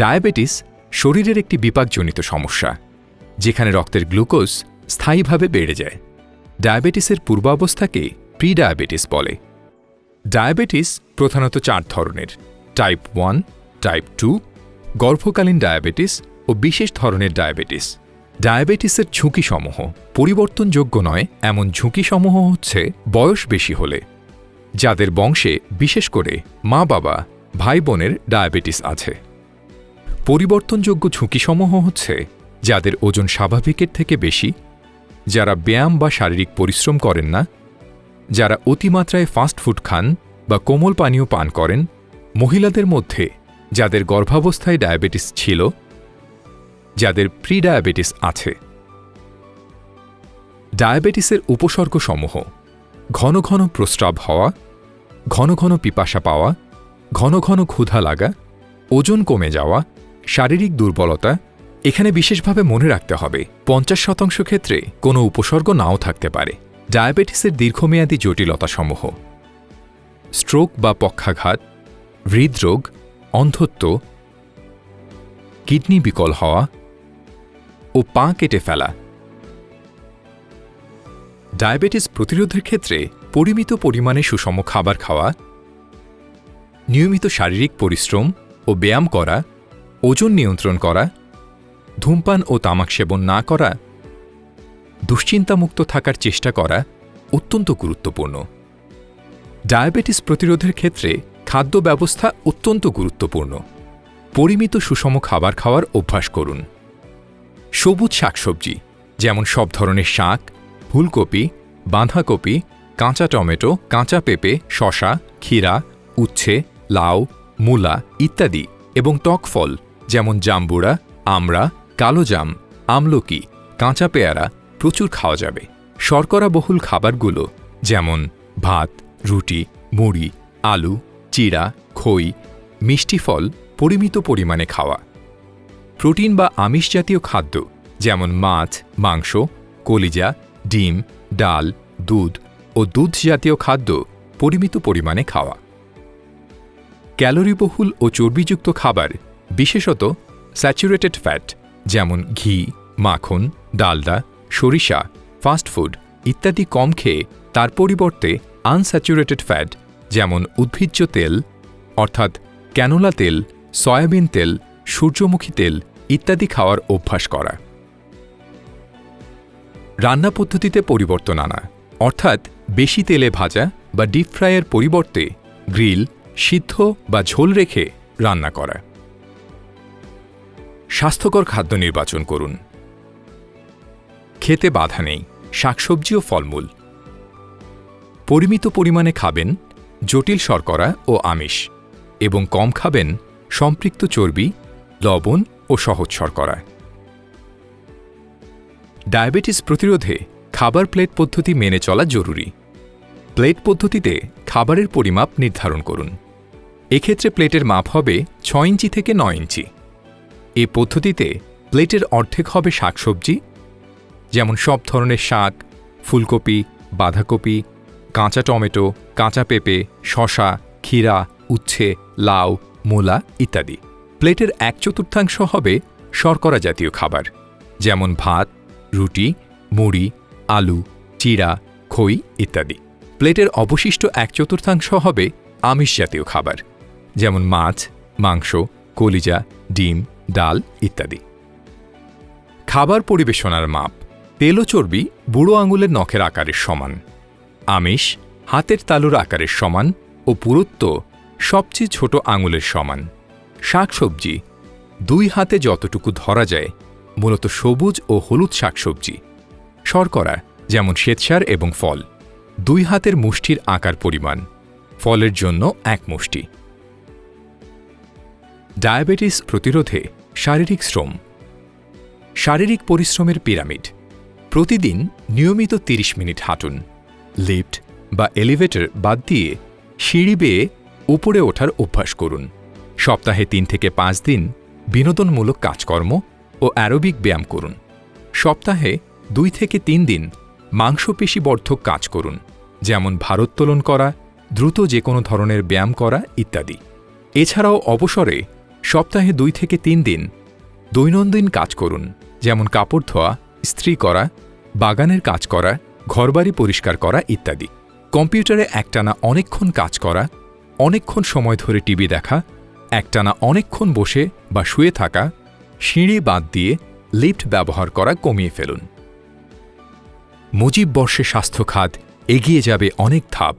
Diabetes শরীরের একটি বিপাকজনিত সমস্যা, যেখানে রক্তের গ্লুকোজ স্থায়ীভাবে বেড়ে যায়। ডায়াবেটিসের পূর্বাবস্থাকে প্রি ডায়াবেটিস বলে। ডায়াবেটিস প্রধানত চার ধরনের টাইপ ওয়ান টাইপ টু গর্ভকালীন ডায়াবেটিস ও বিশেষ ধরনের ডায়াবেটিস। ডায়াবেটিসের ঝুঁকিসমূহ, পরিবর্তনযোগ্য নয়, এমন ঝুঁকিসমূহ হচ্ছে বয়স বেশি হলে, যাদের বংশে বিশেষ করে মা বাবা ভাই বোনের ডায়াবেটিস আছে। পরিবর্তনযোগ্য ঝুঁকিসমূহ হচ্ছে যাদের ওজন স্বাভাবিকের থেকে বেশি, যারা ব্যায়াম বা শারীরিক পরিশ্রম করেন না, যারা অতিমাত্রায় ফাস্ট ফুড খান বা কোমল পানীয় পান করেন, মহিলাদের মধ্যে যাদের গর্ভাবস্থায় ডায়াবেটিস ছিল, যাদের প্রি ডায়াবেটিস আছে। ডায়াবেটিসের উপসর্গসমূহ, ঘন ঘন প্রস্রাব হওয়া, ঘন ঘন পিপাসা পাওয়া, ঘন ঘন ক্ষুধা লাগা, ওজন কমে যাওয়া শারীরিক দুর্বলতা এখানে বিশেষভাবে মনে রাখতে হবে। পঞ্চাশ শতাংশ ক্ষেত্রে কোনো উপসর্গ নাও থাকতে পারে। ডায়াবেটিসের দীর্ঘমেয়াদী জটিলতাসমূহ। স্ট্রোক বা পক্ষাঘাত, হৃদরোগ, অন্ধত্ব, কিডনি বিকল হওয়া ও পা কেটে ফেলা। ডায়াবেটিস প্রতিরোধের ক্ষেত্রে পরিমিত পরিমাণে সুষম খাবার খাওয়া, নিয়মিত শারীরিক পরিশ্রম ও ব্যায়াম করা ওজন নিয়ন্ত্রণ করা, ধূমপান ও তামাক সেবন না করা, দুশ্চিন্তামুক্ত থাকার চেষ্টা করা অত্যন্ত গুরুত্বপূর্ণ। ডায়াবেটিস প্রতিরোধের ক্ষেত্রে খাদ্য ব্যবস্থা অত্যন্ত গুরুত্বপূর্ণ। পরিমিত সুষম খাবার খাওয়ার অভ্যাস করুন। সবুজ শাকসবজি, যেমন সব ধরনের শাক, ফুলকপি, বাঁধাকপি, কাঁচা টমেটো, কাঁচা পেঁপে শশা ক্ষীরা, উচ্ছে, লাউ, মূলা ইত্যাদি এবং টক ফল যেমন জাম্বুড়া আমড়া কালোজাম আমলকি, কাঁচা পেয়ারা প্রচুর খাওয়া যাবে। শর্করাবহুল খাবারগুলো যেমন ভাত, রুটি, মুড়ি, আলু, চিড়া, খই, মিষ্টি ফল পরিমিত পরিমাণে খাওয়া। প্রোটিন বা আমিষ জাতীয় খাদ্য যেমন মাছ, মাংস, কলিজা, ডিম, ডাল, দুধ ও দুধ জাতীয় খাদ্য পরিমিত পরিমাণে খাওয়া। ক্যালোরিবহুল ও চর্বিযুক্ত খাবার বিশেষত স্যাচুরেটেড ফ্যাট, যেমন ঘি, মাখন, ডালডা, সরিষা ফাস্টফুড ইত্যাদি কম খেয়ে তার পরিবর্তে আনস্যাচুরেটেড ফ্যাট, যেমন উদ্ভিজ্জ তেল, অর্থাৎ ক্যানোলা তেল, সয়াবিন তেল, সূর্যমুখী তেল ইত্যাদি খাওয়ার অভ্যাস করা। রান্না পদ্ধতিতে পরিবর্তন আনা, অর্থাৎ বেশি তেলে ভাজা বা ডিপ ফ্রাইয়ের পরিবর্তে গ্রিল, সিদ্ধ বা ঝোল রেখে রান্না করা। স্বাস্থ্যকর খাদ্য নির্বাচন করুন। খেতে বাধা নেই, শাকসবজি ও ফলমূল। পরিমিত পরিমাণে খাবেন জটিল শর্করা ও আমিষ এবং কম খাবেন সম্পৃক্ত চর্বি, লবণ ও সহজ শর্করা। ডায়াবেটিস প্রতিরোধে খাবার প্লেট পদ্ধতি মেনে চলা জরুরি। প্লেট পদ্ধতিতে খাবারের পরিমাপ নির্ধারণ করুন। এক্ষেত্রে প্লেটের মাপ হবে ছয় ইঞ্চি থেকে নয় ইঞ্চি। এ পদ্ধতিতে প্লেটের অর্ধেক হবে শাকসবজি, যেমন সব ধরনের শাক, ফুলকপি, বাঁধাকপি, কাঁচা টমেটো, কাঁচা পেঁপে শশা ক্ষীরা, উচ্ছে, লাউ, মূলা ইত্যাদি। প্লেটের এক চতুর্থাংশ হবে শর্করা জাতীয় খাবার, যেমন ভাত, রুটি, মুড়ি, আলু, চিড়া, খই ইত্যাদি। প্লেটের অবশিষ্ট এক চতুর্থাংশ হবে আমিষ জাতীয় খাবার, যেমন মাছ, মাংস, কলিজা, ডিম ডাল ইত্যাদি। খাবার পরিবেশনার মাপ, তেল ও চর্বি বুড়ো আঙুলের নখের আকারের সমান, আমিষ হাতের তালুর আকারের সমান ও পুরুত্ব সবচেয়ে ছোট আঙুলের সমান। শাকসবজি, দুই হাতে যতটুকু ধরা যায়, মূলত সবুজ ও হলুদ শাকসবজি, শর্করা যেমন শ্বেতসার এবং ফল, দুই হাতের মুষ্টির আকার পরিমাণ, ফলের জন্য এক মুষ্টি। ডায়াবেটিস প্রতিরোধে শারীরিক শ্রম। শারীরিক পরিশ্রমের পিরামিড। প্রতিদিন নিয়মিত ৩০ মিনিট হাঁটুন। লিফট বা এলিভেটর বাদ দিয়ে সিঁড়ি বেয়ে উপরে ওঠার অভ্যাস করুন। সপ্তাহে তিন থেকে পাঁচ দিন বিনোদনমূলক কাজকর্ম ও অ্যারোবিক ব্যায়াম করুন। সপ্তাহে দুই থেকে তিন দিন মাংসপেশিবর্ধক কাজ করুন, যেমন ভারোত্তোলন করা, দ্রুত যে কোনো ধরনের ব্যায়াম করা ইত্যাদি। এছাড়াও অবসরে সপ্তাহে দুই থেকে তিন দিন দৈনন্দিন কাজ করুন, যেমন কাপড় ধোয়া, ইস্ত্রি করা, বাগানের কাজ করা, ঘরবাড়ি পরিষ্কার করা ইত্যাদি। কম্পিউটারে একটানা অনেকক্ষণ কাজ করা, অনেকক্ষণ সময় ধরে টিভি দেখা, একটানা অনেকক্ষণ বসে বা শুয়ে থাকা, সিঁড়ি বাদ দিয়ে লিফট ব্যবহার করা কমিয়ে ফেলুন। মুজিব বর্ষে স্বাস্থ্য খাত এগিয়ে যাবে অনেক ধাপ।